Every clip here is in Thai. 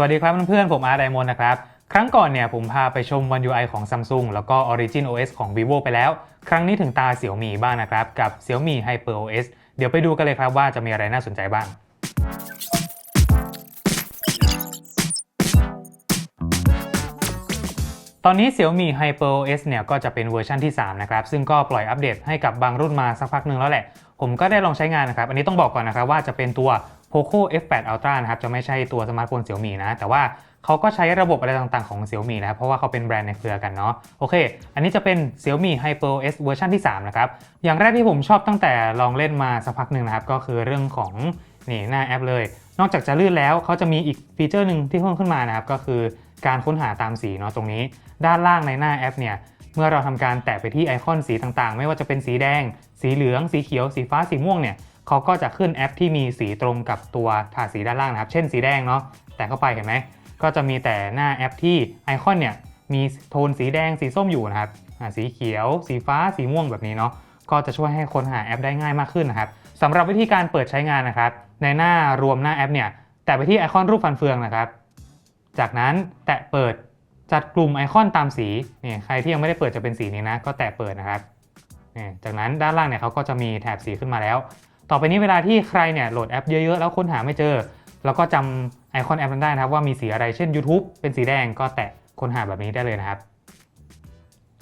วัสดีครับเพื่อนๆ ผมอาร์ไดมอนนะครับ ครั้งก่อนเนี่ยผมพาไปชม One UI ของ Samsung แล้วก็ Origin OS ของ Vivo ไปแล้ว ครั้งนี้ถึงตา Xiaomi บ้างนะครับ กับ Xiaomi Hyper OS เดี๋ยวไปดูกันเลยครับว่าจะมีอะไรน่าสนใจบ้างตอนนี้ Xiaomi Hyper OS เนี่ยก็จะเป็นเวอร์ชันที่ 3 นะครับ ซึ่งก็ปล่อยอัปเดตให้กับบางรุ่นมาสักพักหนึ่งแล้วแหละ ผมก็ได้ลองใช้งานนะครับ อันนี้ต้องบอกก่อนนะครับว่าจะเป็นตัว Poco F8 Ultra นะครับจะไม่ใช่ตัวสมาร์ทโฟน Xiaomi นะ แต่ว่าเขาก็ใช้ระบบอะไรต่างๆของ Xiaomi นะครับ เพราะว่าเขาเป็นแบรนด์ในเครือกันเนาะโอเค อันนี้จะเป็น Xiaomi Hyper OS เวอร์ชันที่ 3 นะครับ อย่างแรกที่ผมชอบตั้งแต่ลองเล่นมาสักพักหนึ่งนะครับ ก็คือเรื่องของนี่หน้าแอปเลย นอกจากจะลื่นแล้วเขาจะมีอีกฟีเจอร์หนึ่งที่เพิ่มขึ้นมานะครับก็คือการค้นหาตามสีเนาะตรงนี้ ด้านล่างในหน้าแอปเนี่ยเมื่อเราทำการแตะไปที่ไอคอนสีต่างๆ ไม่ว่าจะเป็นสีแดง สีเหลือง สีเขียว สีฟ้า สีม่วงเนี่ย เขาก็จะขึ้นแอปที่มีสีตรงกับตัวถาดสีด้านล่างนะครับ เช่นสีแดงเนาะ แตะเข้าไปเห็นไหม ก็จะมีแต่หน้าแอปที่ไอคอนเนี่ยมีโทนสีแดงสีส้มอยู่นะครับ สีเขียว สีฟ้า สีม่วงแบบนี้เนาะ ก็จะช่วยให้คนหาแอปได้ง่ายมากขึ้นนะครับสำหรับวิธีการเปิดใช้งานนะครับ ในหน้ารวมหน้าแอปเนี่ย แตะไปที่ไอคอนรูปฟันเฟืองนะครับ จากนั้นแตะเปิดจัดกลุ่มไอคอนตามสีนี่ใครที่ยังไม่ได้เปิดจะเป็นสีนี้นะ ก็แตะเปิดนะครับจากนั้นด้านล่างเนี่ยเขาก็จะมีแถบสีขึ้นมาแล้ว ต่อไปนี้เวลาที่ใครเนี่ยโหลดแอปเยอะๆ แล้วค้นหาไม่เจอ เราก็จำไอคอนแอปนั้นได้นะครับว่ามีสีอะไรเช่น YouTube เป็นสีแดงก็แตะค้นหาแบบนี้ได้เลยนะครับ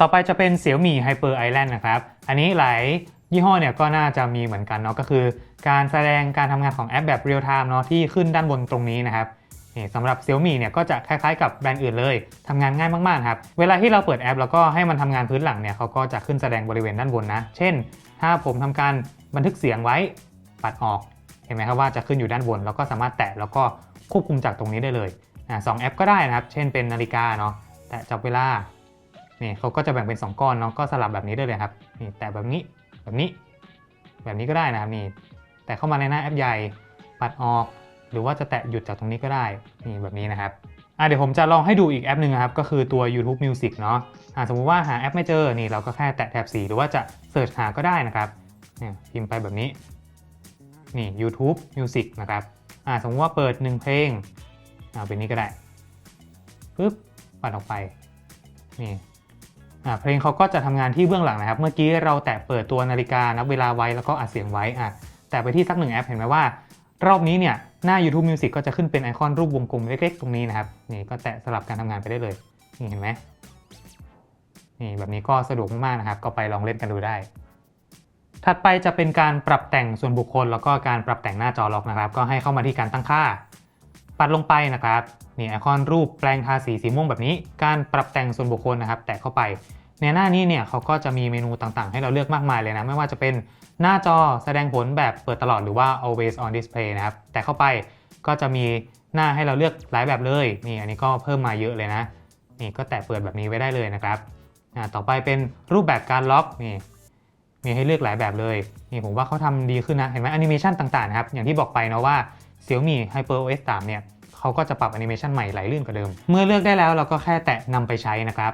ต่อไปจะเป็น Xiaomi Hyper Island นะครับ อันนี้หลายยี่ห้อเนี่ยก็น่าจะมีเหมือนกันเนาะก็คือ การแสดงการทำงานของแอปแบบเรียลไทม์เนาะที่ขึ้นด้านบนตรงนี้นะครับนี่สำหรับ Xiaomi เนี่ยก็จะคล้ายๆกับแบรนด์อื่นเลยทำงานง่ายมากๆครับเวลาที่เราเปิดแอป แล้วก็ให้มันทำงานพื้นหลังเนี่ยเขาก็จะขึ้นแสดงบริเวณด้านบนนะ เช่น ถ้าผมทำการ บันทึกเสียงไว้ปัดออกเห็นไหมครับว่าจะขึ้นอยู่ด้านบน แล้วก็สามารถแตะแล้วก็ควบคุมจากตรงนี้ได้เลยสองแอปก็ได้นะครับ เช่นเป็นนาฬิกาเนาะแตะจับเวลานี่เขาก็จะแบ่งเป็น 2 ก้อนเนาะก็สลับแบบนี้ได้เลยครับนี่แตะแบบนี้แบบนี้ แบบนี้ก็ได้นะครับนี่แต่เข้ามาในหน้าแอปใหญ่ปัดออก หรือว่าจะแตะหยุดจากตรงนี้ก็ได้นี่แบบนี้นะครับเดี๋ยวผมจะลองให้ดูอีกแอปหนึ่งนะครับก็คือตัว YouTube Music เนาะะสมมุติว่าหาแอปไม่เจอนี่เราก็แค่แตะแถบสีหรือว่าจะเสิร์ชหาก็ได้นะครับ เนี่ยพิมพ์ไปแบบนี้ นี่ YouTube Music นะครับ อะสมมติว่าเปิดหนึ่งเพลง เอะเป็นนี้ก็ได้ปึ๊บปัดออกไป นี่อ่าเพลงเขาก็จะทำงานที่เบื้องหลังนะครับ เมื่อกี้เราแตะเปิดตัวนาฬิกานับเวลาไว้แล้วก็อัดเสียงไว้อะแต่ไปที่สักหนึ่งแอปเห็นไหมว่า รอบนี้เนี่ยหน้า YouTube Music ก็จะขึ้นเป็นไอคอนรูปวงกลมเล็กๆ ตรงนี้นะครับ นี่ก็แตะสลับการทำงานไปได้เลย นี่เห็นไหมนี่แบบนี้ก็สะดวกมากๆนะครับ ก็ไปลองเล่นกันดูได้ ถัดไปจะเป็นการปรับแต่งส่วนบุคคล แล้วก็การปรับแต่งหน้าจอล็อกนะครับ ก็ให้เข้ามาที่การตั้งค่า ปัดลงไปนะครับนี่ไอคอนรูปแปลงทาสีสีม่วงแบบนี้ การปรับแต่งส่วนบุคคลนะครับ แตะเข้าไป ในหน้านี้เนี่ยเขาก็จะมีเมนูต่างๆ ให้เราเลือกมากมายเลยนะ ไม่ว่าจะเป็นหน้าจอแสดงผลแบบเปิดตลอดหรือว่า always on display นะครับ แต่เข้าไปก็จะมีหน้าให้เราเลือกหลายแบบเลย นี่อันนี้ก็เพิ่มมาเยอะเลยนะ นี่ก็แตะเปิดแบบนี้ไว้ได้เลยนะครับอ่าต่อไปเป็นรูปแบบการล็อกนี่ มีให้เลือกหลายแบบเลยนี่ผมว่าเขาทำดีขึ้นนะเห็นไหมแอนิเมชันต่างๆครับอย่างที่บอกไปนะว่า Xiaomi Hyper OS 3เนี่ยเขาก็จะปรับแอนิเมชันใหม่ไหลลื่นกว่าเดิม เมื่อเลือกได้แล้วเราก็แค่แตะนำไปใช้นะครับ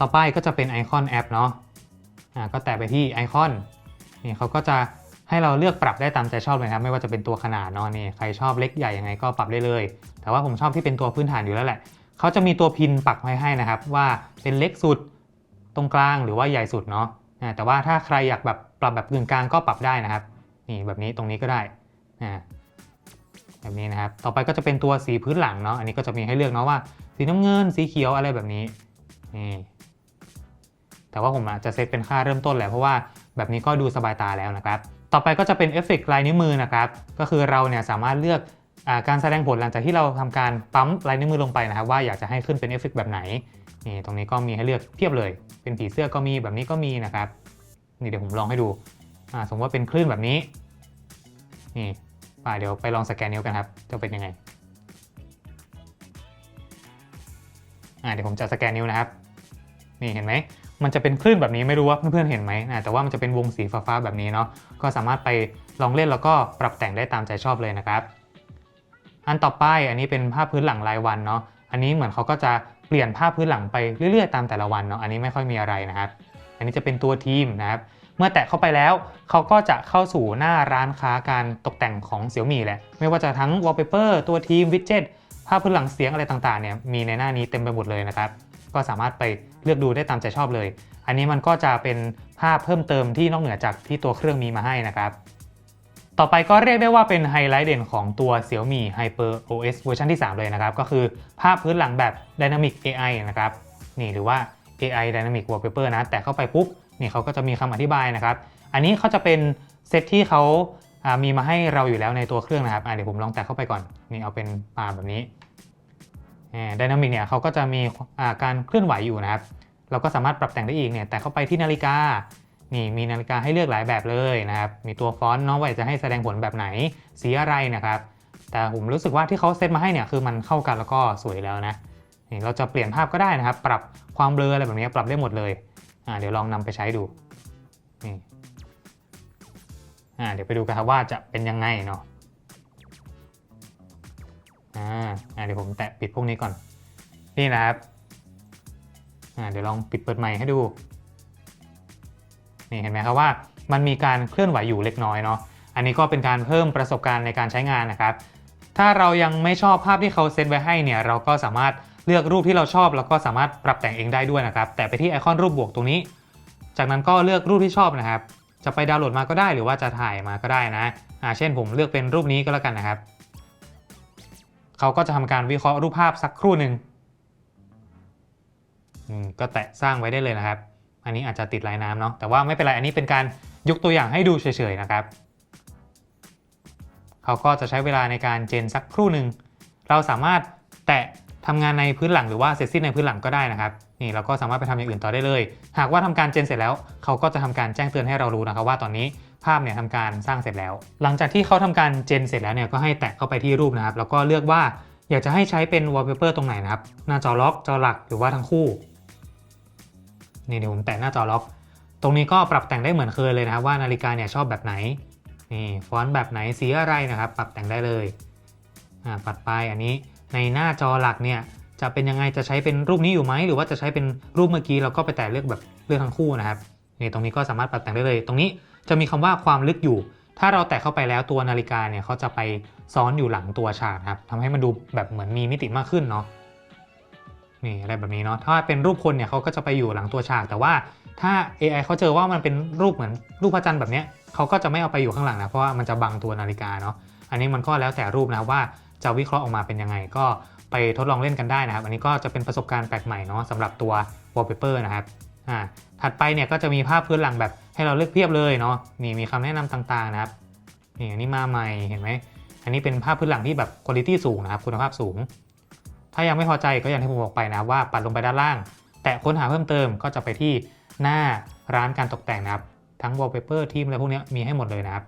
ต่อไปก็จะเป็นไอคอนแอปเนาะอ่าก็แตะไปที่ไอคอนนี่เขาก็จะให้เราเลือกปรับได้ตามใจชอบเลยครับไม่ว่าจะเป็นตัวขนาดเนาะนี่ใครชอบเล็กใหญ่ยังไงก็ปรับได้เลย แต่ว่าผมชอบที่เป็นตัวพื้นฐานอยู่แล้วแหละเขาจะมีตัวพินปักไว้ให้นะครับ ว่าเป็นเล็กสุด ตรงกลางหรือว่าใหญ่สุดเนาะแต่ว่าถ้าใครอยากแบบปรับแบบกึ่งกลางก็ปรับได้นะครับนี่แบบนี้ตรงนี้ก็ได้แบบนี้นะครับ ต่อไปก็จะเป็นตัวสีพื้นหลังเนาะอันนี้ก็จะมีให้เลือกเนาะว่า สีน้ำเงินสีเขียวอะไรแบบนี้นี่แต่ว่าผมอาจจะเซตเป็นค่าเริ่มต้นแหละเพราะว่าแบบนี้ก็ดูสบายตาแล้วนะครับ ต่อไปก็จะเป็นเอฟเฟกต์ลายนิ้วมือนะครับ ก็คือเราเนี่ยสามารถเลือกอการแสดงผลหลังจากที่เราทำการปั๊มลายนิ้วมือลงไปนะครับ ว่าอยากจะให้ขึ้นเป็นเอฟเฟกต์แบบไหน นี่ตรงนี้ก็มีให้เลือกเพียบเลย เป็นผีเสื้อก็มีแบบนี้ก็มีนะครับ นี่เดี๋ยวผมลองให้ดูสมมติว่าเป็นคลื่นแบบนี้ นี่ป่าเดี๋ยวไปลองสแกนนิ้วกันครับ จะเป็นยังไงเดี๋ยวผมจะสแกนนิ้วนะครับ นี่เห็นไหม มันจะเป็นคลื่นแบบนี้ไม่รู้ว่าเพื่อนๆเห็นไหมนะแต่ว่ามันจะเป็นวงสีฟ้าๆแบบนี้เนาะ ก็สามารถไปลองเล่นแล้วก็ปรับแต่งได้ตามใจชอบเลยนะครับ อันต่อไปอันนี้เป็นภาพพื้นหลังรายวันเนาะ อันนี้เหมือนเขาก็จะ เปลี่ยนภาพพื้นหลังไปเรื่อยๆ ตามแต่ละวันเนาะอันนี้ไม่ค่อยมีอะไรนะครับ อันนี้จะเป็นตัวทีมนะครับ เมื่อแตะเข้าไปแล้วเขาก็จะเข้าสู่หน้าร้านค้าการตกแต่งของ Xiaomi แหละ ไม่ว่าจะทั้ง wallpaper ตัวทีม widget ภาพพื้นหลังเสียงอะไรต่างๆเนี่ยมีในหน้านี้เต็มไปหมดเลยนะครับ ก็สามารถไปเลือกดูได้ตามใจชอบเลย อันนี้มันก็จะเป็นภาพเพิ่มเติมที่นอกเหนือจากที่ตัวเครื่องมีมาให้นะครับ ต่อไปก็เรียกได้ว่าเป็นไฮไลท์เด่นของตัว Xiaomi Hyper OS เวอร์ชันที่ 3 เลยนะครับ ก็คือภาพพื้นหลังแบบ Dynamic AI นะครับ นี่หรือว่า AI Dynamic Wallpaper นะ แต่เข้าไปปุ๊บนี่เขาก็จะมีคำอธิบายนะครับ อันนี้เขาจะเป็นเซตที่เขาามีมาให้เราอยู่แล้วในตัวเครื่องนะครับเดี๋ยวผมลองแตะเข้าไปก่อน นี่เอาเป็นปาแบบนี้ไดนามิกเนี่ยเขาก็จะมีาการเคลื่อนไหวอยู่นะครับ เราก็สามารถปรับแต่งได้อีกเนี่ย แต่เข้าไปที่นาฬิกา นี่มีนาฬิกาให้เลือกหลายแบบเลยนะครับ มีตัวฟอนต์เนาะว่าจะให้แสดงผลแบบไหน สีอะไรนะครับ แต่ผมรู้สึกว่าที่เขาเซตมาให้เนี่ยคือมันเข้ากันแล้วก็สวยแล้วนะนี่เราจะเปลี่ยนภาพก็ได้นะครับ ปรับความเบลออะไรแบบนี้ปรับได้หมดเลยอ่าเดี๋ยวลองนำไปใช้ดูนี่อ่าเดี๋ยวไปดูกันครับว่าจะเป็นยังไงเนาะอ่าอ่าเดี๋ยวผมแตะปิดพวกนี้ก่อน นี่นะครับอ่าเดี๋ยวลองปิดเปิดใหม่ให้ดู นี่เห็นไหมครับว่ามันมีการเคลื่อนไหวอยู่เล็กน้อยเนาะอันนี้ก็เป็นการเพิ่มประสบการณ์ในการใช้งานนะครับ ถ้าเรายังไม่ชอบภาพที่เขาเซตไว้ให้เนี่ยเราก็สามารถเลือกรูปที่เราชอบ แล้วก็สามารถปรับแต่งเองได้ด้วยนะครับ แต่ไปที่ไอคอนรูปบวกตรงนี้ จากนั้นก็เลือกรูปที่ชอบนะครับ จะไปดาวน์โหลดมาก็ได้หรือว่าจะถ่ายมาก็ได้นะอ่าเช่นผมเลือกเป็นรูปนี้ก็แล้วกันนะครับ เขาก็จะทำการวิเคราะห์รูปภาพสักครู่หนึ่งก็แตะสร้างไว้ได้เลยนะครับ อันนี้อาจจะติดลายน้ำเนาะแต่ว่าไม่เป็นไรอันนี้เป็นการยกตัวอย่างให้ดูเฉยๆนะครับเขาก็จะใช้เวลาในการเจนสักครู่หนึ่งเราสามารถแตะทำงานในพื้นหลังหรือว่าเสร็จสิ้นในพื้นหลังก็ได้นะครับนี่เราก็สามารถไปทำอย่างอื่นต่อได้เลย หากว่าทำการเจนเสร็จแล้ว เขาก็จะทำการแจ้งเตือนให้เรารู้นะครับว่าตอนนี้ภาพเนี่ยทำการสร้างเสร็จแล้ว หลังจากที่เขาทำการเจนเสร็จแล้วเนี่ยก็ให้แตะเข้าไปที่รูปนะครับ แล้วก็เลือกว่าอยากจะให้ใช้เป็น wallpaper ตรงไหนนะครับ หน้าจอล็อกจอหลักหรือว่าทั้งคู่ นี่เดี๋ยวผมแตะหน้าจอล็อก ตรงนี้ก็ปรับแต่งได้เหมือนเคยเลยนะครับว่านาฬิกาเนี่ยชอบแบบไหนนี่ฟอนต์แบบไหนสีอะไรนะครับ ปรับแต่งได้เลยอ่าปัดไปอันนี้ในหน้าจอหลักเนี่ยจะเป็นยังไงจะใช้เป็นรูปนี้อยู่ไหมหรือว่าจะใช้เป็นรูปเมื่อกี้เราก็ไปแตะเลือกแบบเลือกทั้งคู่นะครับนี่ตรงนี้ก็สามารถปรับแต่งได้เลย ตรงนี้จะมีคำว่าความลึกอยู่ ถ้าเราแตะเข้าไปแล้วตัวนาฬิกาเนี่ยเขาจะไปซ้อนอยู่หลังตัวฉากครับทำให้มันดูแบบเหมือนมีมิติมากขึ้นเนาะ นี่อะไรแบบนี้เนาะถ้าเป็นรูปคนเนี่ยเขาก็จะไปอยู่หลังตัวฉาก แต่ว่าถ้า AI เขาเจอว่ามันเป็นรูปเหมือนรูปพระจันทร์แบบเนี้ยเขาก็จะไม่เอาไปอยู่ข้างหลังนะเพราะว่ามันจะบังตัวนาฬิกาเนาะอันนี้มันก็แล้วแต่รูปนะว่าจะวิเคราะห์ออกมาเป็นยังไง ก็ไปทดลองเล่นกันได้นะครับ อันนี้ก็จะเป็นประสบการณ์แปลกใหม่เนาะสำหรับตัว wallpaper นะครับอ่าถัดไปเนี่ยก็จะมีภาพพื้นหลังแบบให้เราเลือกเพียบเลยเนาะนี่มีคำแนะนำต่างๆนะครับนี่อันนี้มาใหม่เห็นไหมอันนี้เป็นภาพพื้นหลังที่แบบคุณภาพสูงนะครับคุณภาพสูง ถ้ายังไม่พอใจก็อย่างที่ผมบอกไปนะว่าปัดลงไปด้านล่าง แต่ค้นหาเพิ่มเติมก็จะไปที่หน้าร้านการตกแต่งนะครับ ทั้ง wallpaper ทีมอะไรพวกนี้มีให้หมดเลยนะครับ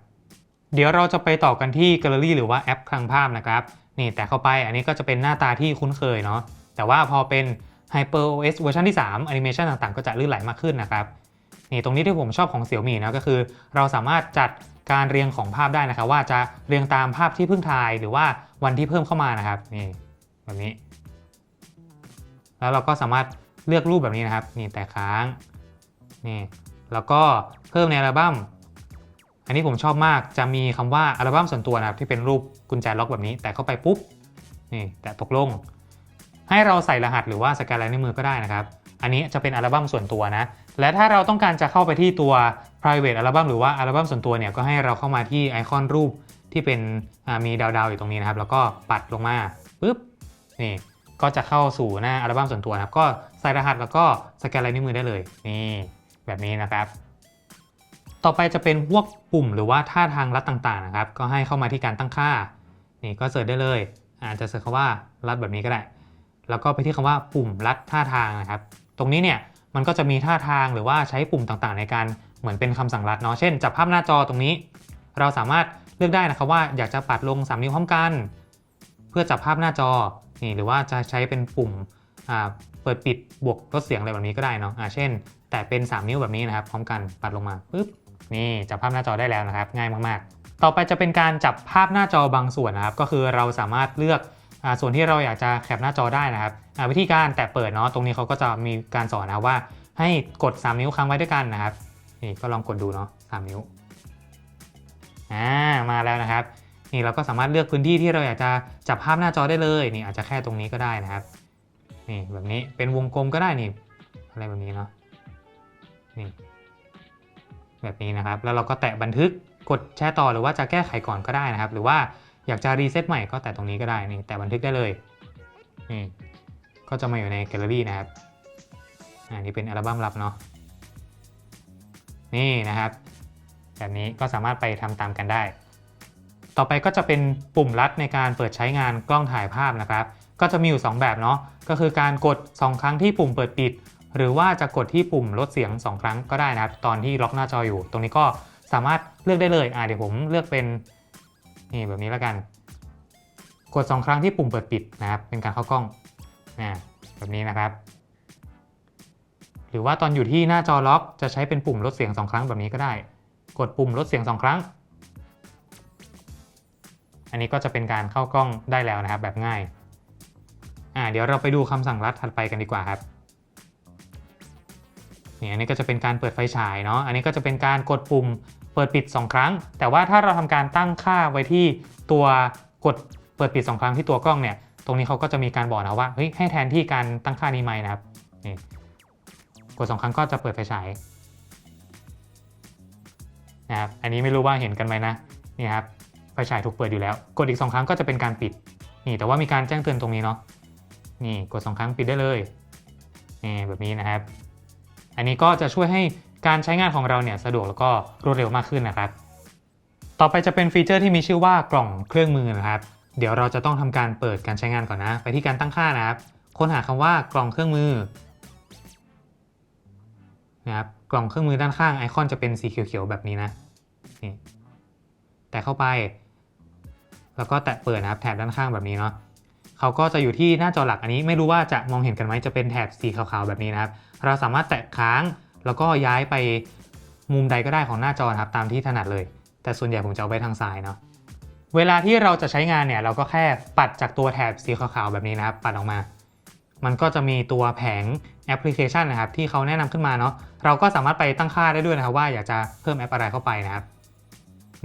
เดี๋ยวเราจะไปต่อกันที่แกลเลอรี่หรือว่าแอปคลังภาพนะครับ นี่แต่เข้าไปอันนี้ก็จะเป็นหน้าตาที่คุ้นเคยเนาะ แต่ว่าพอเป็น Hyper OS เวอร์ชันที่3แอนิเมชันต่างๆ ก็จะลื่นไหลมากขึ้นนะครับ นี่ตรงนี้ที่ผมชอบของ Xiaomi นะก็คือ เราสามารถจัดการเรียงของภาพได้นะครับ ว่าจะเรียงตามภาพที่เพิ่งถ่ายหรือว่าวันที่เพิ่มเข้ามานะครับนี่แบบนี้ แล้วเราก็สามารถเลือกรูปแบบนี้นะครับ นี่แต่ค้างนี่แล้วก็เพิ่มในอัลบั้ม อันนี้ผมชอบมากจะมีคำว่าอัลบั้มส่วนตัวนะครับที่เป็นรูปกุญแจล็อกแบบนี้ แต่เข้าไปปุ๊บนี่แตะตกลง ให้เราใส่รหัสหรือว่าสแกนลายนิ้วมือก็ได้นะครับ อันนี้จะเป็นอัลบั้มส่วนตัวนะ และถ้าเราต้องการจะเข้าไปที่ตัว private อัลบั้มหรือว่าอัลบั้มส่วนตัวเนี่ยก็ให้เราเข้ามาที่ไอคอนรูปที่เป็นมีดาวๆอยู่ตรงนี้นะครับ แล้วก็ปัดลงมาปุ๊บนี่ ก็จะเข้าสู่หน้าอัลบั้มส่วนตัวนะครับ ก็ใส่รหัสแล้วก็สแกนลายนิ้วมือได้เลย นี่แบบนี้นะครับ ต่อไปจะเป็นพวกปุ่มหรือว่าท่าทางลัดต่างๆนะครับ ก็ให้เข้ามาที่การตั้งค่า นี่ก็เสิร์ชได้เลย อาจจะเสิร์ชคำว่าลัดแบบนี้ก็ได้ แล้วก็ไปที่คำว่าปุ่มลัดท่าทางนะครับ ตรงนี้เนี่ยมันก็จะมีท่าทางหรือว่าใช้ปุ่มต่างๆ ในการเหมือนเป็นคำสั่งลัดเนาะ เช่นจับภาพหน้าจอตรงนี้ เราสามารถเลือกได้นะครับว่าอยากจะปัดลง 3 นิ้วพร้อมกัน เพื่อจับภาพหน้าจอ นี่หรือว่าจะใช้เป็นปุ่มเปิดปิดบวกลดเสียงอะไรแบบนี้ก็ได้เนาะอ่าเช่น แต่เป็น 3 นิ้วแบบนี้นะครับ พร้อมกันปัดลงมาปุ๊บนี่จับภาพหน้าจอได้แล้วนะครับ ง่ายมากๆ ต่อไปจะเป็นการจับภาพหน้าจอบางส่วนนะครับ ก็คือเราสามารถเลือกอส่วนที่เราอยากจะแคปหน้าจอได้นะครับวิธีการแตะเปิดเนาะตรงนี้เขาก็จะมีการสอนนะว่า ให้กด 3 นิ้วค้างไว้ด้วยกันนะครับนี่ก็ลองกดดูเนาะสามนิ้วอ่ามาแล้วนะครับ นี่เราก็สามารถเลือกพื้นที่ที่เราอยากจะจับภาพหน้าจอได้เลยนี่อาจจะแค่ตรงนี้ก็ได้นะครับนี่แบบนี้เป็นวงกลมก็ได้นี่อะไรแบบนี้เนาะนี่แบบนี้นะครับ แล้วเราก็แตะบันทึกกดแชร์ต่อหรือว่าจะแก้ไขก่อนก็ได้นะครับ หรือว่าอยากจะรีเซ็ตใหม่ก็แตะตรงนี้ก็ได้นี่แตะบันทึกได้เลยนี่ก็จะมาอยู่ในแกลเลอรี่นะครับอันนี้เป็นอัลบั้มลับเนาะนี่นะครับ แบบนี้ก็สามารถไปทำตามกันได้ ต่อไปก็จะเป็นปุ่มลัดในการเปิดใช้งานกล้องถ่ายภาพนะครับ ก็จะมีอยู่ 2 แบบเนาะ ก็คือการกด 2 ครั้งที่ปุ่มเปิดปิด หรือว่าจะกดที่ปุ่มลดเสียง 2 ครั้งก็ได้นะครับ ตอนที่ล็อกหน้าจออยู่ ตรงนี้ก็สามารถเลือกได้เลย อ่าเดี๋ยวผมเลือกเป็นนี่แบบนี้แล้วกัน กด 2 ครั้งที่ปุ่มเปิดปิดนะครับ เป็นการเข้ากล้องนะแบบนี้นะครับ หรือว่าตอนอยู่ที่หน้าจอล็อก จะใช้เป็นปุ่มลดเสียง 2 ครั้งแบบนี้ก็ได้ กดปุ่มลดเสียง 2 ครั้ง นนี้ก็จะเป็นการเข้ากล้องได้แล้วนะครับแบบง่ายอ่าเดี๋ยวเราไปดูคำสั่งลัดถัดไปกันดีกว่าครับนี่อันนี้ก็จะเป็นการเปิดไฟฉายเนาะอันนี้ก็จะเป็นการกดปุ่มเปิดปิด 2 ครั้ง แต่ว่าถ้าเราทำการตั้งค่าไว้ที่ตัวกดเปิดปิด 2 ครั้งที่ตัวกล้องเนี่ยตรงนี้เขาก็จะมีการบอกนะว่าเฮ้ยให้แทนที่การตั้งค่านี้ไหมนะครับนี่กด 2 ครั้งก็จะเปิดไฟฉายนะครับอันนี้ไม่รู้ว่าเห็นกันไหมนะนี่ครับ ฟฉายถูกเปิดอยู่แล้ว กดอีก 2 ครั้งก็จะเป็นการปิด นี่แต่ว่ามีการแจ้งเตือนตรงนี้เนาะ นี่กด 2 ครั้งปิดได้เลย นี่แบบนี้นะครับ อันนี้ก็จะช่วยให้การใช้งานของเราเนี่ยสะดวกแล้วก็รวดเร็วมากขึ้นนะครับ ต่อไปจะเป็นฟีเจอร์ที่มีชื่อว่ากล่องเครื่องมือนะครับ เดี๋ยวเราจะต้องทำการเปิดการใช้งานก่อนนะ ไปที่การตั้งค่านะครับ ค้นหาคำว่ากล่องเครื่องมือนะครับ กล่องเครื่องมือด้านข้างไอคอนจะเป็นสีเขียวๆแบบนี้นะ นี่ แตะเข้าไป แล้วก็แตะเปิดนะครับแถบด้านข้างแบบนี้เนาะเขาก็จะอยู่ที่หน้าจอหลักอันนี้ไม่รู้ว่าจะมองเห็นกันไหมจะเป็นแถบสีขาวๆแบบนี้นะครับ เราสามารถแตะค้างแล้วก็ย้ายไปมุมใดก็ได้ของหน้าจอครับตามที่ถนัดเลย แต่ส่วนใหญ่ผมจะเอาไว้ทางซ้ายเนาะเวลาที่เราจะใช้งานเนี่ยเราก็แค่ปัดจากตัวแถบสีขาวๆแบบนี้นะครับ ปัดออกมา มันก็จะมีตัวแผงแอปพลิเคชันนะครับ ที่เขาแนะนำขึ้นมาเนาะเราก็สามารถไปตั้งค่าได้ด้วยนะครับว่าอยากจะเพิ่มแอปอะไรเข้าไปนะครับ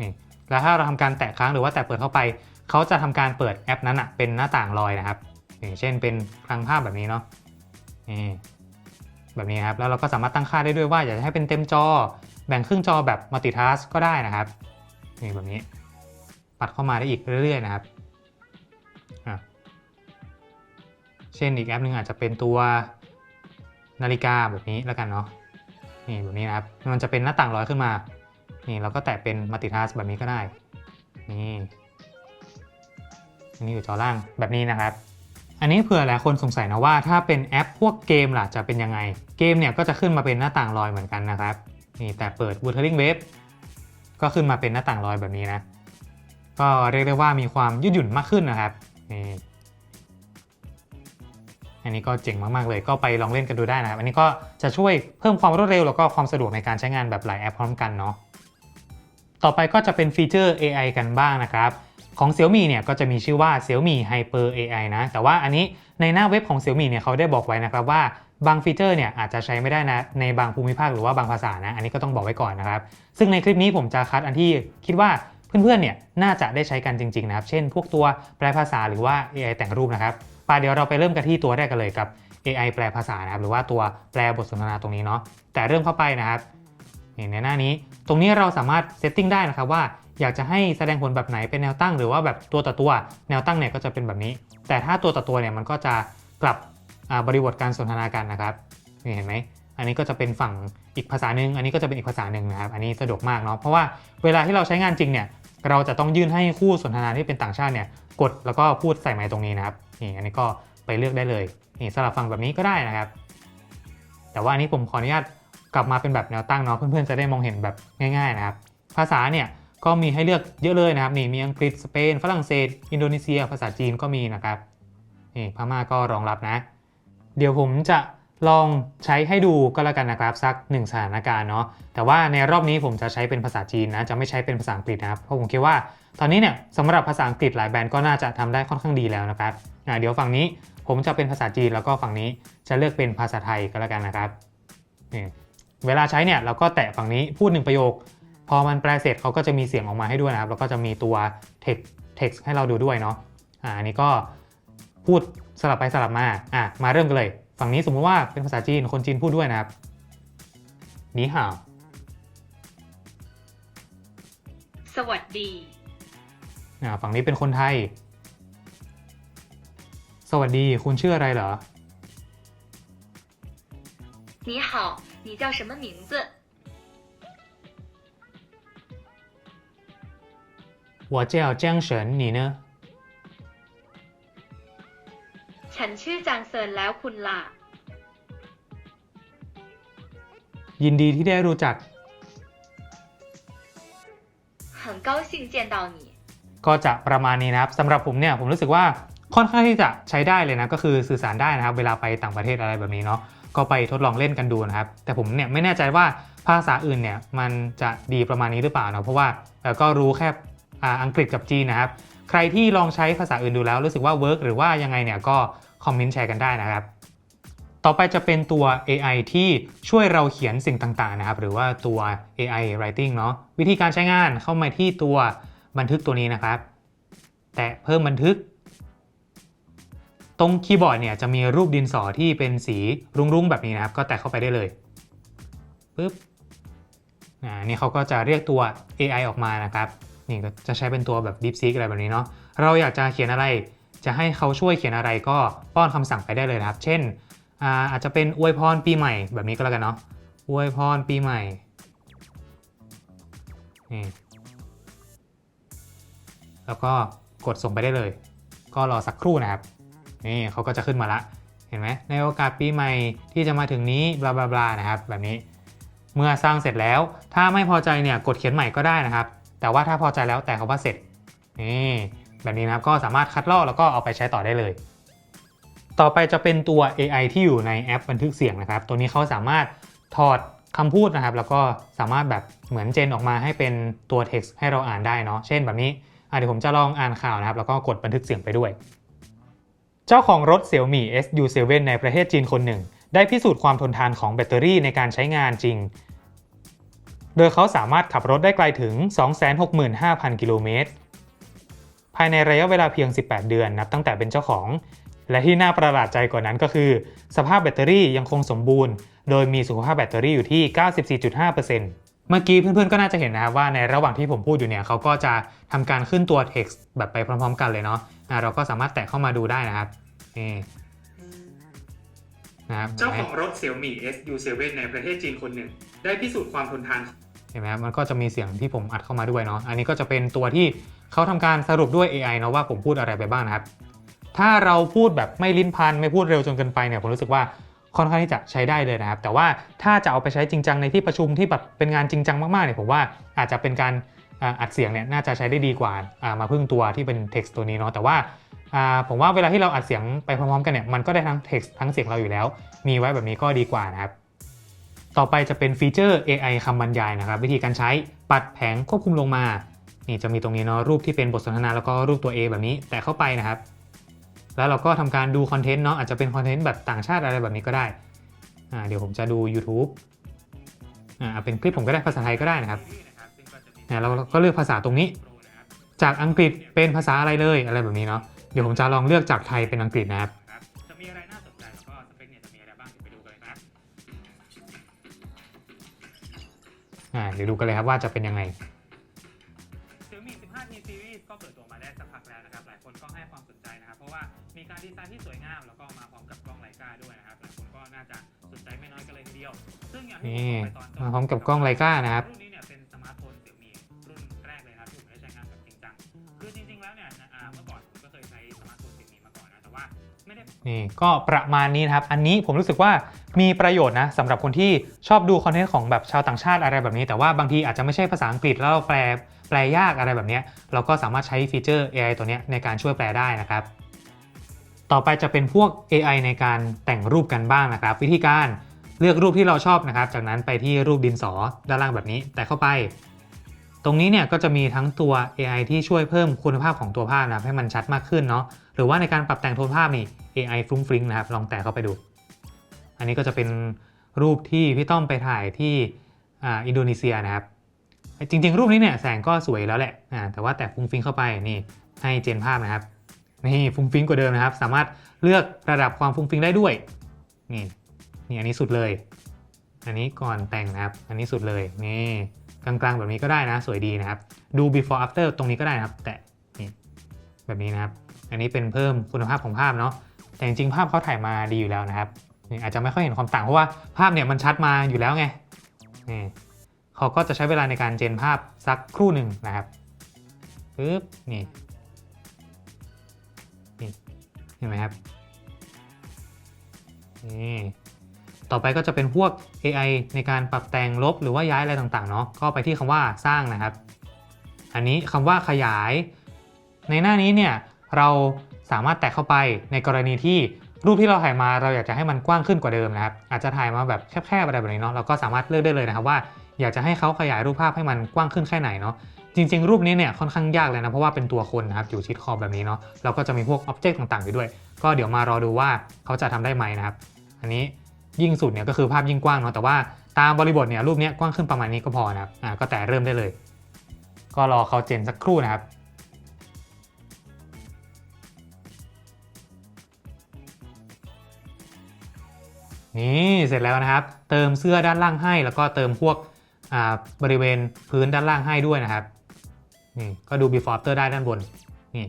นี่ แล้วถ้าเราทำการแตะค้างหรือว่าแตะเปิดเข้าไป เขาจะทำการเปิดแอปนั้นอะเป็นหน้าต่างลอยนะครับ อย่างเช่นเป็นคลังภาพแบบนี้เนาะนี่แบบนี้นครับแล้วเราก็สามารถตั้งค่าได้ด้วยว่าอยากจะให้เป็นเต็มจอ แบ่งครึ่งจอแบบมัลติทัสก็ได้นะครับนี่แบบนี้ ปัดเข้ามาได้อีกเรื่อยๆนะครับเช่นอีกแอปหนึ่งอาจจะเป็นตัวนาฬิกาแบบนี้แล้วกันเนาะนี่แบบนี้นะครับ มันจะเป็นหน้าต่างลอยขึ้นมา นี่เราก็แตะเป็นมัลติทัสแบบนี้ก็ได้ นี่อันนี้อยู่จอล่างแบบนี้นะครับ อันนี้เผื่อหลายคนสงสัยนะว่าถ้าเป็นแอปพวกเกมล่ะจะเป็นยังไง เกมเนี่ยก็จะขึ้นมาเป็นหน้าต่างลอยเหมือนกันนะครับ นี่แต่เปิด Wuthering Wave ก็ขึ้นมาเป็นหน้าต่างลอยแบบนี้นะ ก็เรียกได้ว่ามีความยืดหยุ่นมากขึ้นนะครับ นี่อันนี้ก็เจ๋งมาก ๆ เลยก็ไปลองเล่นกันดูได้นะครับ อันนี้ก็จะช่วยเพิ่มความรวดเร็วแล้วก็ความสะดวกในการใช้งานแบบหลายแอปพร้อมกันเนาะ ต่อไปก็จะเป็นฟีเจอร์ AI กันบ้างนะครับ ของ Xiaomi เนี่ยก็จะมีชื่อว่า Xiaomi Hyper AI นะ แต่ว่าอันนี้ในหน้าเว็บของ Xiaomi เนี่ยเขาได้บอกไว้นะครับว่าบางฟีเจอร์เนี่ยอาจจะใช้ไม่ได้นะในบางภูมิภาคหรือว่าบางภาษานะ อันนี้ก็ต้องบอกไว้ก่อนนะครับ ซึ่งในคลิปนี้ผมจะคัดอันที่คิดว่าเพื่อนๆเนี่ยน่าจะได้ใช้กันจริงๆนะครับ เช่น พวกตัวแปลภาษาหรือว่า AI แต่งรูปนะครับปาเดี๋ยวเราไปเริ่มกันที่ตัวแรกกันเลยกับ AI แปลภาษานะครับหรือว่าตัวแปลบทสนทนาตรงนี้เนาะแต่เริ่มเข้าไปนะครับนี่ในหน้านี้ ตรงนี้เราสามารถเซตติ้งได้นะครับว่าอยากจะให้แสดงผลแบบไหนเป็นแนวตั้งหรือว่าแบบตัวต่อตัว แนวตั้งเนี่ยก็จะเป็นแบบนี้ แต่ถ้าตัวต่อตัวเนี่ยมันก็จะกลับบริบทการสนทนากันนะครับนี่เห็นไหมอันนี้ก็จะเป็นฝั่งอีกภาษาหนึ่งอันนี้ก็จะเป็นอีกภาษาหนึ่งนะครับ อันนี้สะดวกมากเนาะเพราะว่าเวลาที่เราใช้งานจริงเนี่ยเราจะต้องยื่นให้คู่สนทนาที่เป็นต่างชาติเนี่ยกดแล้วก็พูดใส่ไมค์ตรงนี้นะครับนี่อันนี้ก็ไปเลือกได้เลยนี่สลับฝั่งแบบนี้ก็ได้นะครับ แต่ว่าอันนี้ผมขออนุญาต กลับมาเป็นแบบแนวตั้งเนาะเพื่อนๆจะได้มองเห็นแบบง่ายๆนะครับ ภาษาเนี่ยก็มีให้เลือกเยอะเลยนะครับนี่มีอังกฤษสเปนฝรั่งเศส อินโดนีเซีย ภาษาจีนก็มีนะครับนี่พม่าก็รองรับนะ เดี๋ยวผมจะลองใช้ให้ดูก็แล้วกันนะครับสักหนึ่งสถานการณ์เนาะแต่ว่าในรอบนี้ผมจะใช้เป็นภาษาจีนนะจะไม่ใช้เป็นภาษาอังกฤษนะครับเพราะผมคิดว่าตอนนี้เนี่ยสำหรับภาษาอังกฤษหลายแบรนด์ก็น่าจะทำได้ค่อนข้างดีแล้วนะครับอะเดี๋ยวฝั่งนี้ผมจะเป็นภาษาจีนแล้วก็ฝั่งนี้จะเลือกเป็นภาษาไทยก็แล้วกันนะครับนี่ เวลาใช้เนี่ยเราก็แตะฝั่งนี้พูดหนึ่งประโยค พอมันแปลเสร็จเขาก็จะมีเสียงออกมาให้ด้วยนะครับ แล้วก็จะมีตัว text text ให้เราดูด้วยเนาะอ่าอันนี้ก็พูดสลับไปสลับมาอะมาเริ่มกันเลย ฝั่งนี้สมมุติว่าเป็นภาษาจีนคนจีนพูดด้วยนะครับนีห่าวสวัสดีอ่าฝั่งนี้เป็นคนไทย สวัสดีคุณชื่ออะไรเหรอ你好，你叫什么名字？我叫江神，你呢？ฉันชื่อจางเซินแล้วคุณล่ะ ยินดีที่ได้รู้จัก很高兴见到你。ก็จะประมาณนี้นะครับสำหรับผมเนี่ยผมรู้สึกว่าค่อนข้างที่จะใช้ได้เลยนะก็คือสื่อสารได้นะครับ เวลาไปต่างประเทศอะไรแบบนี้เนาะ ก็ไปทดลองเล่นกันดูนะครับ แต่ผมเนี่ยไม่แน่ใจว่าภาษาอื่นเนี่ยมันจะดีประมาณนี้หรือเปล่านะเพราะว่าก็รู้แค่อังกฤษกับจีนนะครับ ใครที่ลองใช้ภาษาอื่นดูแล้วรู้สึกว่าเวิร์กหรือว่ายังไงเนี่ยก็คอมเมนต์แชร์กันได้นะครับต่อไปจะเป็นตัว AI ที่ช่วยเราเขียนสิ่งต่างๆนะครับ หรือว่าตัว AI writing เนาะวิธีการใช้งานเข้ามาที่ตัวบันทึกตัวนี้นะครับ แตะเพิ่มบันทึก รงคีย์บอร์ดเนี่ยจะมีรูปดินสอที่เป็นสีรุ้งๆ แบบนี้นะครับ ก็แตะเข้าไปได้เลยปึ๊บอ่านี่เขาก็จะเรียกตัว AI ออกมานะครับ นี่ก็จะใช้เป็นตัวแบบ DeepSeek อะไรแบบนี้เนาะเราอยากจะเขียนอะไร จะให้เขาช่วยเขียนอะไรก็ป้อนคำสั่งไปได้เลยนะครับ เช่นอาอาจจะเป็นอวยพรปีใหม่แบบนี้ก็แล้วกันเนาะอวยพรปีใหม่นี่แล้วก็กดส่งไปได้เลย ก็รอสักครู่นะครับ นี่เขาก็จะขึ้นมาละ เห็นไหมในโอกาสปีใหม่ที่จะมาถึงนี้บลาบลาบลานะครับ แบบนี้ เมื่อสร้างเสร็จแล้ว ถ้าไม่พอใจเนี่ยกดเขียนใหม่ก็ได้นะครับ แต่ว่าถ้าพอใจแล้วแต่เขาว่าเสร็จ นี่แบบนี้นะครับก็สามารถคัดลอกแล้วก็เอาไปใช้ต่อได้เลย ต่อไปจะเป็นตัว AI ที่อยู่ในแอปบันทึกเสียงนะครับ ตัวนี้เขาสามารถถอดคำพูดนะครับ แล้วก็สามารถแบบเหมือนเจนออกมาให้เป็นตัว text ให้เราอ่านได้เนาะ เช่นแบบนี้เดี๋ยวผมจะลองอ่านข่าวนะครับ แล้วก็กดบันทึกเสียงไปด้วย เจ้าของรถ Xiaomi SU7 ในประเทศจีนคนหนึ่ง ได้พิสูจน์ความทนทานของแบตเตอรี่ในการใช้งานจริง โดยเขาสามารถขับรถได้ไกลถึง 265,000 กิโลเมตร ภายในระยะเวลาเพียง 18 เดือนนับตั้งแต่เป็นเจ้าของ และที่น่าประหลาดใจกว่านั้นก็คือ สภาพแบตเตอรี่ยังคงสมบูรณ์ โดยมีสุขภาพแบตเตอรี่อยู่ที่ 94.5%เมื่อกี้เพื่อนๆก็น่าจะเห็นนะครับว่าในระหว่างที่ผมพูดอยู่เนี่ยเขาก็จะทำการขึ้นตัว text แบบไปพร้อม ๆ กันเลยเนาะ เราก็สามารถแตะเข้ามาดูได้นะครับนี่นะครับเจ้าของรถ Xiaomi SU7 ในประเทศจีนคนหนึ่ง ได้พิสูจน์ความทนทานเห็นไหมครับมันก็จะมีเสียงที่ผมอัดเข้ามาด้วยเนาะอันนี้ก็จะเป็นตัวที่เขาทำการสรุปด้วย AI เนาะว่าผมพูดอะไรไปบ้างนะครับ ถ้าเราพูดแบบไม่ลิ้นพันไม่พูดเร็วจนเกินไปเนี่ยผมรู้สึกว่าค่อนข้างที่จะใช้ได้เลยนะครับ แต่ว่าถ้าจะเอาไปใช้จริงจังในที่ประชุมที่แบบเป็นงานจริงจังมากๆเนี่ยผมว่าอาจจะเป็นการ อัดเสียงเนี่ยน่าจะใช้ได้ดีกว่าอ่ามาพึ่งตัวที่เป็น text ตัวนี้เนาะแต่ว่าผมว่าเวลาที่เราอัดเสียงไปพร้อมๆกันเนี่ยมันก็ได้ทั้ง text ทั้งเสียงเราอยู่แล้ว มีไว้แบบนี้ก็ดีกว่านะครับต่อไปจะเป็นฟีเจอร์ AI คำบรรยายนะครับ วิธีการใช้ปัดแผงควบคุมลงมานี่จะมีตรงนี้เนาะรูปที่เป็นบทสนทนาแล้วก็รูปตัว A แบบนี้แต่เข้าไปนะครับ แล้วเราก็ทำการดูคอนเทนต์เนาะอาจจะเป็นคอนเทนต์แบบต่างชาติอะไรแบบนี้ก็ได้อ่าเดี๋ยวผมจะดู YouTube อ่าเป็นคลิปผมก็ได้ภาษาไทยก็ได้นะครับ อ่าเราก็เลือกภาษาตรงนี้ จากอังกฤษเป็นภาษาอะไรเลยอะไรแบบนี้เนาะเดี๋ยวผมจะลองเลือกจากไทยเป็นอังกฤษนะครับจะมีอะไรน่าสนใจแล้วก็สเปคเนี่ยจะมีอะไรบ้างเดี๋ยวไปดูกันเลยครับอ่าเดี๋ยวดูกันเลยครับว่าจะเป็นยังไง Xiaomi 15T Series ก็เปิดตัวมาได้สักพักแล้วนะครับหลายคนก็ให้ความสนใจนะครับเพราะว่ามีการดีไซน์ที่สวยงามแล้วก็มาพร้อมกับกล้องไลกาด้วยนะครับหลายคนก็น่าจะสนใจไม่น้อยกันเลยทีเดียว ซึ่งอย่างที่นี่ผมบอกไปตอนต้นมาพร้อมกับกล้องไลกานะครับ แล้วเนี่ยอ่าเมื่อก่อนผมก็เคยใช้สมาร์ทโฟน Xiaomi มาก่อนนะแต่ว่าไม่ได้นี่ก็ประมาณนี้นะครับ อันนี้ผมรู้สึกว่ามีประโยชน์นะสำหรับคนที่ชอบดูคอนเทนต์ของแบบชาวต่างชาติอะไรแบบนี้ แต่ว่าบางทีอาจจะไม่ใช่ภาษาอังกฤษแล้วเราแปลแปลยากอะไรแบบนี้เราก็สามารถใช้ฟีเจอร์ AI ตัวนี้ในการช่วยแปลได้นะครับ ต่อไปจะเป็นพวก AI ในการแต่งรูปกันบ้างนะครับ วิธีการเลือกรูปที่เราชอบนะครับ จากนั้นไปที่รูปดินสอด้านล่างแบบนี้ แต่เข้าไป ตรงนี้เนี่ยก็จะมีทั้งตัว AI ที่ช่วยเพิ่มคุณภาพของตัวภาพนะครับให้มันชัดมากขึ้นเนาะหรือว่าในการปรับแต่งโทนภาพนี่ AI ฟรุ้งฟริ้งนะครับลองแตะเข้าไปดู อันนี้ก็จะเป็นรูปที่พี่ต้อมไปถ่ายที่อ่าอินโดนีเซียนะครับ จริง ๆ รูปนี้เนี่ยแสงก็สวยแล้วแหละอ่าแต่ว่าแต่ฟุ้งฟิ้งเข้าไปนี่ให้เจนภาพนะครับนี่ฟุ้งฟิ้งกว่าเดิมนะครับ สามารถเลือกระดับความฟุ้งฟิ้งได้ด้วยนี่นี่อันนี้สุดเลย อันนี้ก่อนแต่งนะครับ อันนี้สุดเลยนี่ กลางๆ แบบนี้ก็ได้นะ สวยดีนะครับ ดู before after ตรงนี้ก็ได้นะครับ แต่นี่แบบนี้นะครับ อันนี้เป็นเพิ่มคุณภาพของภาพเนาะแต่จริงๆภาพเขาถ่ายมาดีอยู่แล้วนะครับนี่อาจจะไม่ค่อยเห็นความต่างเพราะว่าภาพเนี่ยมันชัดมาอยู่แล้วไงนี่เขาก็จะใช้เวลาในการเจนภาพสักครู่หนึ่งนะครับปึ๊บนี่นี่เห็นไหมครับนี่ ต่อไปก็จะเป็นพวก AI ในการปรับแต่งลบหรือว่าย้ายอะไรต่างๆเนาะก็ไปที่คำว่าสร้างนะครับ อันนี้คำว่าขยาย ในหน้านี้เนี่ยเราสามารถแตะเข้าไปในกรณีที่รูปที่เราถ่ายมาเราอยากจะให้มันกว้างขึ้นกว่าเดิมนะครับอาจจะถ่ายมาแบบแคบๆอะไรแบบนี้เนาะเราก็สามารถเลือกได้เลยนะครับว่าอยากจะให้เขาขยายรูปภาพให้มันกว้างขึ้นแค่ไหนเนาะจริง ๆ รูปนี้เนี่ยค่อนข้างยากเลยนะเพราะว่าเป็นตัวคนนะครับอยู่ชิดขอบแบบนี้เนาะเราก็จะมีพวกอ็อบเจกต์ต่างๆอยู่ด้วย ก็เดี๋ยวมารอดูว่าเขาจะทำได้ไหมนะครับ อันนี้ ยิ่งสุดเนี่ยก็คือภาพยิ่งกว้างเนาะแต่ว่าตามบริบทเนี่ยรูปเนี้ยกว้างขึ้นประมาณนี้ก็พอนะครับอ่าก็แต่เริ่มได้เลย ก็รอเขาเจนสักครู่นะครับนี่เสร็จแล้วนะครับ เติมเสื้อด้านล่างให้ แล้วก็เติมพวกอ่าบริเวณพื้นด้านล่างให้ด้วยนะครับนี่ก็ดู before after ได้ด้านบนนี่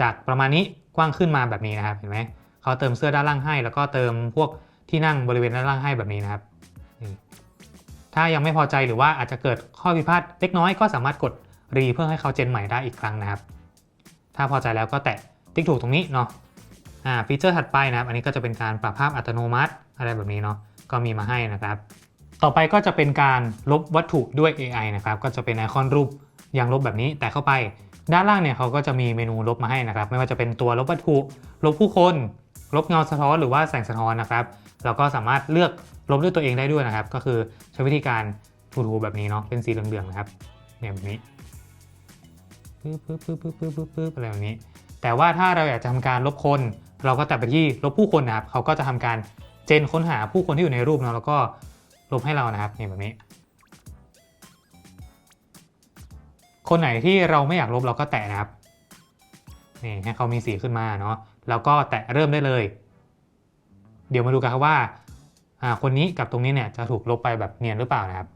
จากประมาณนี้กว้างขึ้นมาแบบนี้นะครับเห็นไหมเขาเติมเสื้อด้านล่างให้ แล้วก็เติมพวก ที่นั่งบริเวณด้านล่างให้แบบนี้นะครับ ถ้ายังไม่พอใจหรือว่าอาจจะเกิดข้อพิพาทเล็กน้อยก็สามารถกดรีเพื่อให้เขาเจนใหม่ได้อีกครั้งนะครับ ถ้าพอใจแล้วก็แตะติ๊กถูกตรงนี้เนาะอ่าฟีเจอร์ถัดไปนะครับ อันนี้ก็จะเป็นการปรับภาพอัตโนมัติอะไรแบบนี้เนาะ ก็มีมาให้นะครับ ต่อไปก็จะเป็นการลบวัตถุด้วย AI นะครับ ก็จะเป็นไอคอนรูปยางลบแบบนี้ แต่เข้าไปด้านล่างเนี่ยเขาก็จะมีเมนูลบมาให้นะครับ ไม่ว่าจะเป็นตัวลบวัตถุ ลบผู้คน ลบเงาสะท้อนหรือว่าแสงสะท้อนนะครับ เราก็สามารถเลือกลบด้วยตัวเองได้ด้วยนะครับ ก็คือใช้วิธีการถูๆแบบนี้เนาะเป็นสีเหลืองๆนะครับเนี่ยแบบนี้ปึ๊บปึ๊บปึ๊บปึ๊บปึ๊บปึ๊บปึ๊บอะไรแบบนี้ แต่ว่าถ้าเราอยากจะทำการลบคน เราก็แตะไปที่ลบผู้คนนะครับเขาก็จะทำการเจนค้นหาผู้คนที่อยู่ในรูปเนาะแล้วก็ลบให้เรานะครับเนี่แบบนี้ คนไหนที่เราไม่อยากลบเราก็แตะนะครับนี่ให้เขามีสีขึ้นมาเนาะแล้วก็แตะเริ่มได้เลย เดี๋ยวมาดูกันครับว่าคนนี้กับตรงนี้เนี่ยจะถูกลบไปแบบเนียนหรือเปล่านะครับ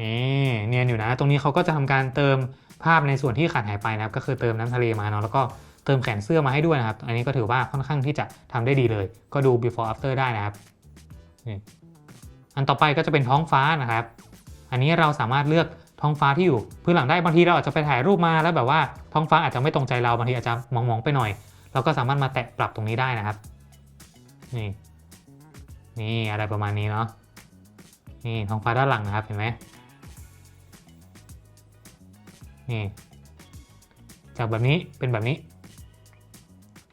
นี่เนียนอยู่นะ ตรงนี้เขาก็จะทำการเติมภาพในส่วนที่ขาดหายไปนะครับ ก็คือเติมน้ำทะเลมาเนาะแล้วก็เติมแขนเสื้อมาให้ด้วยนะครับ อันนี้ก็ถือว่าค่อนข้างที่จะทำได้ดีเลย ก็ดู before after ได้นะครับอันต่อไปก็จะเป็นท้องฟ้านะครับ อันนี้เราสามารถเลือก ท้องฟ้าที่อยู่พื้นหลังได้บางทีเราอาจจะไปถ่ายรูปมาแล้วแบบว่าท้องฟ้าอาจจะไม่ตรงใจเราบางทีอาจจะมองๆไปหน่อย เราก็สามารถมาแตะปรับตรงนี้ได้นะครับ นี่ นี่อะไรประมาณนี้เนาะนี่ท้องฟ้าด้านหลังนะครับเห็นไหมนี่จากแบบนี้เป็นแบบนี้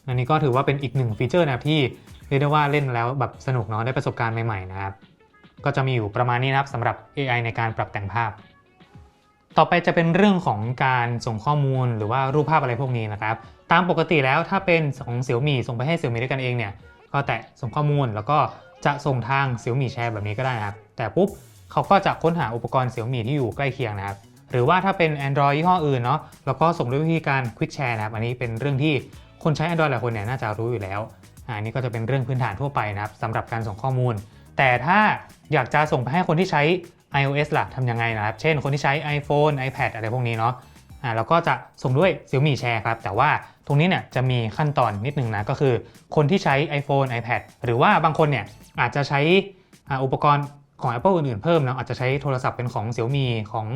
อันนี้ก็ถือว่าเป็นอีกหนึ่งฟีเจอร์นะครับที่เรียกได้ว่าเล่นแล้วแบบสนุกเนาะได้ประสบการณ์ใหม่ๆนะครับ ก็จะมีอยู่ประมาณนี้นะครับสำหรับ AI ในการปรับแต่งภาพ ต่อไปจะเป็นเรื่องของการส่งข้อมูลหรือว่ารูปภาพอะไรพวกนี้นะครับ ตามปกติแล้วถ้าเป็นของเสี่ยวมี่ส่งไปให้เสี่ยวมี่ด้วยกันเองเนี่ย ก็แตะส่งข้อมูลแล้วก็จะส่งทางเสี่ยวมี่แชร์แบบนี้ก็ได้นะครับ แต่ปุ๊บเขาก็จะค้นหาอุปกรณ์เสี่ยวมี่ที่อยู่ใกล้เคียงนะครับ หรือว่าถ้าเป็น Android ยี่ห้ออื่นเนาะ แล้วก็ส่งด้วยวิธีการ Quick Share นะครับ อันนี้เป็นเรื่องที่คนใช้ Android หลายคนเนี่ยน่าจะรู้อยู่แล้วอันนี้ก็จะเป็นเรื่องพื้นฐานทั่วไปนะครับสำหรับการส่งข้อมูล แต่ถ้าอยากจะส่งไปให้คนที่ใช้ iOS ล่ะทำยังไงนะครับ เช่นคนที่ใช้ iPhone iPad อะไรพวกนี้เนาะอ่าเราก็จะส่งด้วย Xiaomi Share ครับ แต่ว่าตรงนี้เนี่ยจะมีขั้นตอนนิดนึงนะก็คือ คนที่ใช้ iPhone iPad หรือว่าบางคนเนี่ยอาจจะใช้อุปกรณ์ของ Apple อื่นๆเพิ่มนะอาจจะใช้โทรศัพท์เป็นของ Xiaomi ของ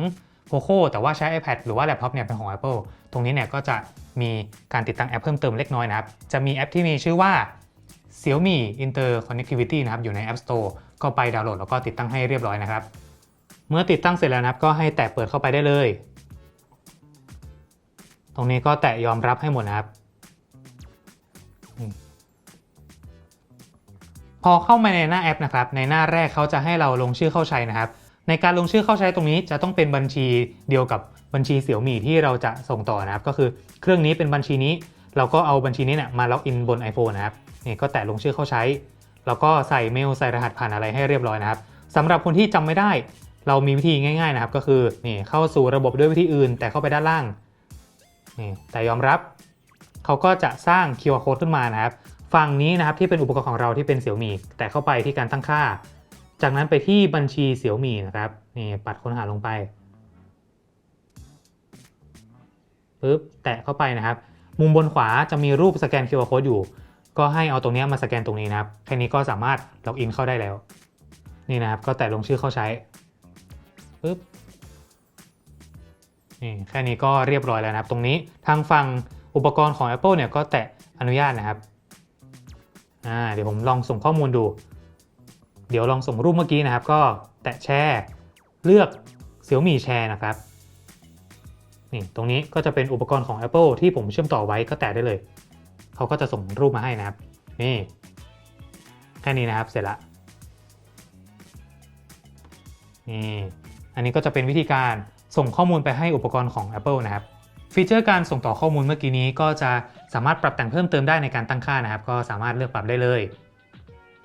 Poco แต่ว่าใช้ iPad หรือว่าแล็ปท็อปเนี่ยเป็นของ Apple ตรงนี้เนี่ยก็จะมีการติดตั้งแอปเพิ่มเติมเล็กน้อยนะครับ จะมีแอปที่มีชื่อว่า Xiaomi Interconnectivity นะครับอยู่ใน App Store ก็ไปดาวน์โหลดแล้วก็ติดตั้งให้เรียบร้อยนะครับ เมื่อติดตั้งเสร็จแล้วนะครับ ก็ให้แตะเปิดเข้าไปได้เลย ตรงนี้ก็แตะยอมรับให้หมดนะครับ พอเข้ามาในหน้าแอปนะครับ ในหน้าแรกเขาจะให้เราลงชื่อเข้าใช้นะครับ ในการลงชื่อเข้าใช้ตรงนี้จะต้องเป็นบัญชีเดียวกับบัญชีเสี่ยวมี่ที่เราจะส่งต่อนะครับ ก็คือเครื่องนี้เป็นบัญชีนี้ เราก็เอาบัญชีนี้เนี่ยมาล็อกอินบน iPhone นะครับนี่ก็แตะลงชื่อเข้าใช้ แล้วก็ใส่เมลใส่รหัสผ่านอะไรให้เรียบร้อยนะครับสำหรับคนที่จำไม่ได้ เรามีวิธีง่ายๆนะครับ ก็คือนี่เข้าสู่ระบบด้วยวิธีอื่น แต่เข้าไปด้านล่างนี่แต่ยอมรับเขาก็จะสร้าง QR code ขึ้นมานะครับ ฝั่งนี้นะครับที่เป็นอุปกรณ์ของเราที่เป็นเสี่ยวมีแต่เข้าไปที่การตั้งค่า จากนั้นไปที่บัญชีเสี่ยวมีนะครับนี่ปัดค้นหาลงไปปึ๊บแตะเข้าไปนะครับ มุมบนขวาจะมีรูปสแกน QR code อยู่ ก็ให้เอาตรงนี้มาสแกนตรงนี้นะครับแค่นี้ก็สามารถล็อกอินเข้าได้แล้ว นี่นะครับก็แตะลงชื่อเข้าใช้ ปึ๊บนี่แค่นี้ก็เรียบร้อยแล้วนะครับ ตรงนี้ทางฝั่งอุปกรณ์ของ Apple เนี่ยก็แตะอนุญาตนะครับอ่าเดี๋ยวผมลองส่งข้อมูลดู เดี๋ยวลองส่งรูปเมื่อกี้นะครับ ก็แตะแชร์เลือก Xiaomi Share นะครับนี่ตรงนี้ก็จะเป็นอุปกรณ์ของ Apple ที่ผมเชื่อมต่อไว้ก็แตะได้เลย เขาก็จะส่งรูปมาให้นะครับ นี่แค่นี้นะครับเสร็จละนี่ อันนี้ก็จะเป็นวิธีการส่งข้อมูลไปให้อุปกรณ์ของ Apple นะครับ ฟีเจอร์การส่งต่อข้อมูลเมื่อกี้นี้ก็จะสามารถปรับแต่งเพิ่มเติมได้ในการตั้งค่านะครับ ก็สามารถเลือกปรับได้เลย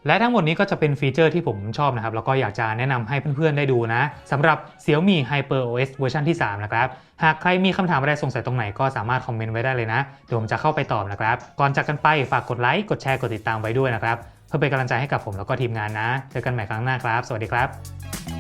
และทั้งหมดนี้ก็จะเป็นฟีเจอร์ที่ผมชอบนะครับ แล้วก็อยากจะแนะนำให้เพื่อนๆได้ดูนะสำหรับ Xiaomi Hyper OS เวอร์ชันที่ 3 นะครับ หากใครมีคำถามอะไรสงสัยตรงไหนก็สามารถคอมเมนต์ไว้ได้เลยนะเดี๋ยวผมจะเข้าไปตอบนะครับก่อนจากกันไปฝากกดไลค์กดแชร์กดติดตามไว้ด้วยนะครับเพื่อเป็นกำลังใจให้กับผมแล้วก็ทีมงานนะ เจอกันใหม่ครั้งหน้าครับ สวัสดีครับ